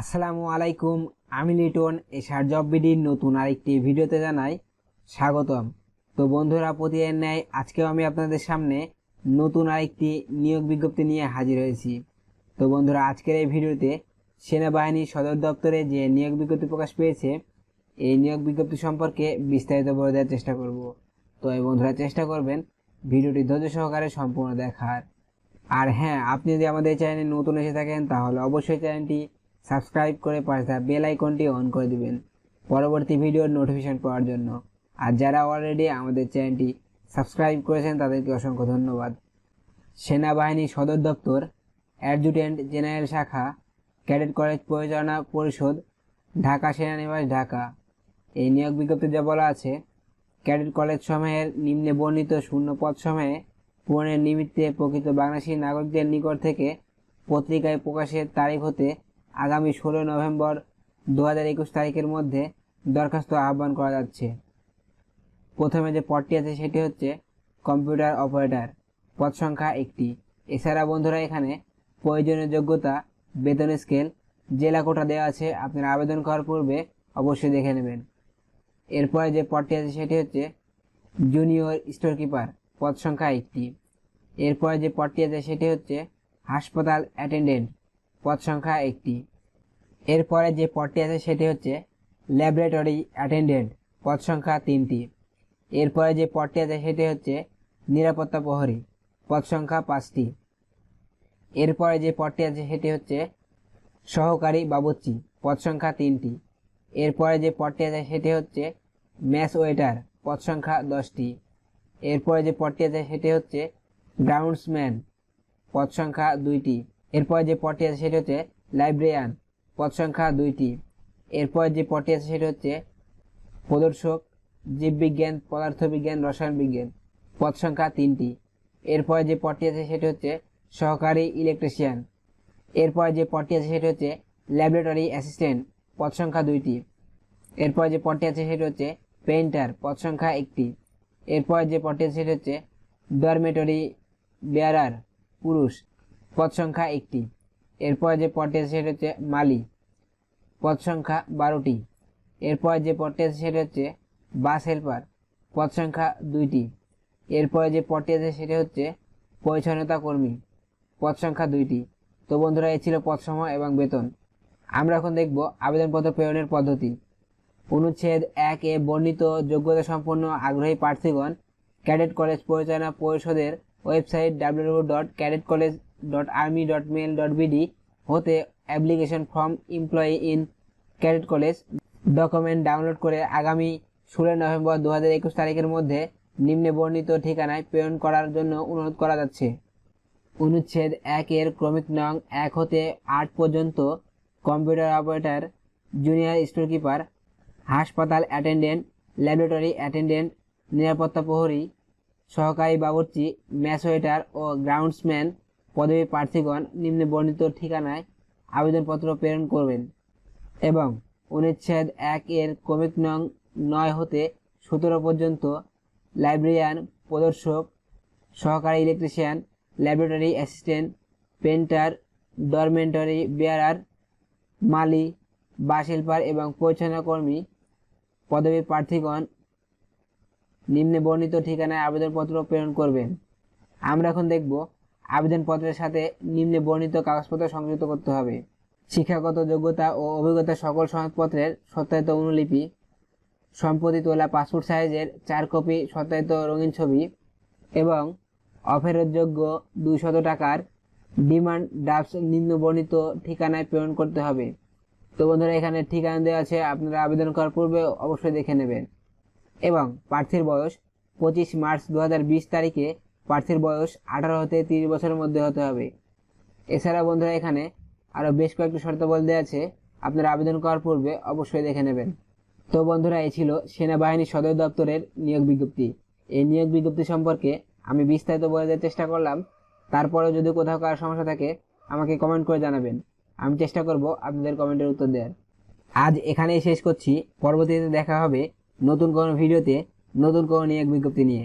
আসসালামু আলাইকুম, আমি লিটন, এশার জব বিডির নতুন আরেকটি ভিডিওতে জানাই স্বাগতম। তো বন্ধুরা, প্রতিদিন ন্যায় আজকেও আমি আপনাদের সামনে নতুন আরেকটি নিয়োগ বিজ্ঞপ্তি নিয়ে হাজির হয়েছি। তো বন্ধুরা, আজকের এই ভিডিওতে সেনাবাহিনী সদর দপ্তরে যে নিয়োগ বিজ্ঞপ্তি প্রকাশ পেয়েছে, এই নিয়োগ বিজ্ঞপ্তি সম্পর্কে বিস্তারিত বলে দেওয়ার চেষ্টা করব। তো এই বন্ধুরা, চেষ্টা করবেন ভিডিওটি ধৈর্য সহকারে সম্পূর্ণ দেখার। আর হ্যাঁ আপনি যদি আমাদের চ্যানেলে নতুন এসে থাকেন, তাহলে অবশ্যই চ্যানেলটি সাবস্ক্রাইব করে পাশে বেল আইকনটি অন করে দিবেন পরবর্তী ভিডিওর নোটিফিকেশন পাওয়ার জন্য। আর যারা অলরেডি আমাদের চ্যানেলটি সাবস্ক্রাইব করেছেন, তাদেরকে অসংখ্য ধন্যবাদ। সেনাবাহিনী সদর দপ্তর অ্যাডজুটেন্ট জেনারেল শাখা, ক্যাডেট কলেজ পরিচালনা পরিষদ, ঢাকা সেনানিবাস ঢাকা। এই নিয়োগ বিজ্ঞপ্তি যা বলা আছে, ক্যাডেট কলেজ সময়ের নিম্নে বর্ণিত শূন্য পদ সময়ে পূরণের নিমিত্তে প্রকৃত বাংলাদেশী নাগরিকদের নিকট থেকে পত্রিকায় প্রকাশের তারিখ হতে আগামী ষোলো নভেম্বর দু হাজার একুশ তারিখের মধ্যে দরখাস্ত আহ্বান করা যাচ্ছে। প্রথমে যে পদটি আছে সেটি হচ্ছে কম্পিউটার অপারেটর। পদ সংখ্যা একটি। এছাড়া বন্ধুরা এখানে প্রয়োজনীয় যোগ্যতা, বেতন স্কেল, জেলা কোটা দেওয়া আছে, আপনারা আবেদন করার পূর্বে অবশ্যই দেখে নেবেন। এরপরে যে পদটি আছে সেটি হচ্ছে জুনিয়র স্টোর কিপার পদ সংখ্যা একটি। এরপরে যে পদটি আছে সেটি হচ্ছে হাসপাতাল অ্যাটেন্ডেন্ট। পদ সংখ্যা একটি। এরপরে যে পদটি আছে সেটি হচ্ছে ল্যাবরেটরি অ্যাটেন্ডেন্ট পদ সংখ্যা তিনটি। এরপরে যে পদটি আছে সেটি হচ্ছে নিরাপত্তা প্রহরী, পদ সংখ্যা পাঁচটি। এরপরে যে পদটি আছে সেটি হচ্ছে সহকারী বাবুর্চি, পদ সংখ্যা তিনটি। এরপরে যে পদটি আছে সেটি হচ্ছে ম্যাস ওয়েটার, পদ সংখ্যা দশটি। এরপরে যে পদটি আছে সেটি হচ্ছে গ্রাউন্ডসম্যান পদ সংখ্যা দুইটি। এরপরে যে পদটি আছে সেটি হচ্ছে লাইব্রেরিয়ান পদ সংখ্যা দুইটি। এরপরে যে পদটি আছে সেটি হচ্ছে প্রদর্শক, জীববিজ্ঞান, পদার্থবিজ্ঞান রসায়ন বিজ্ঞান পদ সংখ্যা তিনটি। এরপরে যে পদটি আছে সেটি হচ্ছে সহকারী ইলেকট্রিশিয়ান এরপরে যে পদটি আছে সেটি হচ্ছে ল্যাবরেটরি অ্যাসিস্ট্যান্ট পদ সংখ্যা দুইটি। এরপরে যে পদটি আছে সেটি হচ্ছে পেইন্টার পদ সংখ্যা একটি। এরপরে যে পদটি আছে সেটি হচ্ছে ডরমেটরি বেয়ারার পুরুষ। পদ সংখ্যা একটি। এরপরে যে পদটি আছে সেটা হচ্ছে মালি, পদ সংখ্যা বারোটি। এরপরে যে পদটি আছে সেটা হচ্ছে বাস হেল্পার, পদ সংখ্যা দুইটি। এরপরে যে পদটি আছে সেটা হচ্ছে পরিচ্ছন্নতা কর্মী, পদ সংখ্যা দুইটি। তো বন্ধুরা, এই ছিল পদসমূহ এবং বেতন। আমরা এখন দেখব আবেদনপত্র প্রেরণের পদ্ধতি। অনুচ্ছেদ এক এ বর্ণিত যোগ্যতা সম্পন্ন আগ্রহী প্রার্থীগণ ক্যাডেট কলেজ পরিচালনা পরিষদের website W dot cadet college dot army dot mil dot BD হতে application form employee in cadet college document download করে আগামী ষোলো নভেম্বর দু হাজার একুশ তারিখের মধ্যে নিম্নে বর্ণিত ঠিকানায় প্রেরণ করার জন্য অনুরোধ করা যাচ্ছে। অনুচ্ছেদ এক এর ক্রমিক নং এক হতে আট পর্যন্ত computer operator junior store keeper হাসপাতাল অ্যাটেন্ডেন্ট ল্যাবরেটরি অ্যাটেন্ডেন্ট নিরাপত্তা প্রহরী, সহকারী বাবুর্চি ম্যাসোয়েটার ও গ্রাউন্ডসম্যান পদবী প্রার্থীগণ নিম্নে বর্ণিত ঠিকানায় আবেদনপত্র প্রেরণ করবেন এবং অনুচ্ছেদ এক এর ক্রমিক নং নয় হতে সতেরো পর্যন্ত লাইব্রেরিয়ান, প্রদর্শক, সহকারী electrician, laboratory assistant painter dormitory bearer, মালি, বাস হেল্পার এবং পরিচালনা কর্মী পদবী প্রার্থীগণ নিম্নে বর্ণিত ঠিকানায় আবেদনপত্র প্রেরণ করবেন। আমরা এখন দেখব আবেদনপত্রের সাথে নিম্নে বর্ণিত কাগজপত্র সংযুক্ত করতে হবে। শিক্ষাগত যোগ্যতা ও অভিজ্ঞতা সকল সনদপত্রের সত্যায়িত অনুলিপি, সম্পত্তি তোলা পাসপোর্ট সাইজের চার কপি সত্যায়িত রঙিন ছবি এবং অফেরতযোগ্য দুইশত টাকার ডিমান্ড ড্রাফটস নিম্ন বর্ণিত ঠিকানায় প্রেরণ করতে হবে। তো বন্ধুরা, এখানে ঠিকানা দেওয়া আছে, আপনারা আবেদন করার পূর্বে অবশ্যই দেখে নেবেন। এবং প্রার্থীর বয়স পঁচিশ মার্চ দু হাজার বিশ তারিখে প্রার্থীর বয়স আঠারো হতে তিরিশ বছরের মধ্যে হতে হবে। এছাড়া বন্ধুরা এখানে আরও বেশ কয়েকটি শর্তাবলী দেওয়া আছে। আপনারা আবেদন করার পূর্বে অবশ্যই দেখে নেবেন। তো বন্ধুরা এই ছিল সেনাবাহিনী সদর দপ্তরের নিয়োগ বিজ্ঞপ্তি। এই নিয়োগ বিজ্ঞপ্তি সম্পর্কে আমি বিস্তারিত বলে দেওয়ার চেষ্টা করলাম। তারপরেও যদি কোথাও কারও সমস্যা থাকে, আমাকে কমেন্ট করে জানাবেন। আমি চেষ্টা করব আপনাদের কমেন্টের উত্তর দেওয়ার। আজ এখানেই শেষ করছি। পরবর্তীতে দেখা হবে নতুন কোনো ভিডিওতে নতুন কোনো নিয়োগ বিজ্ঞপ্তি নিয়ে।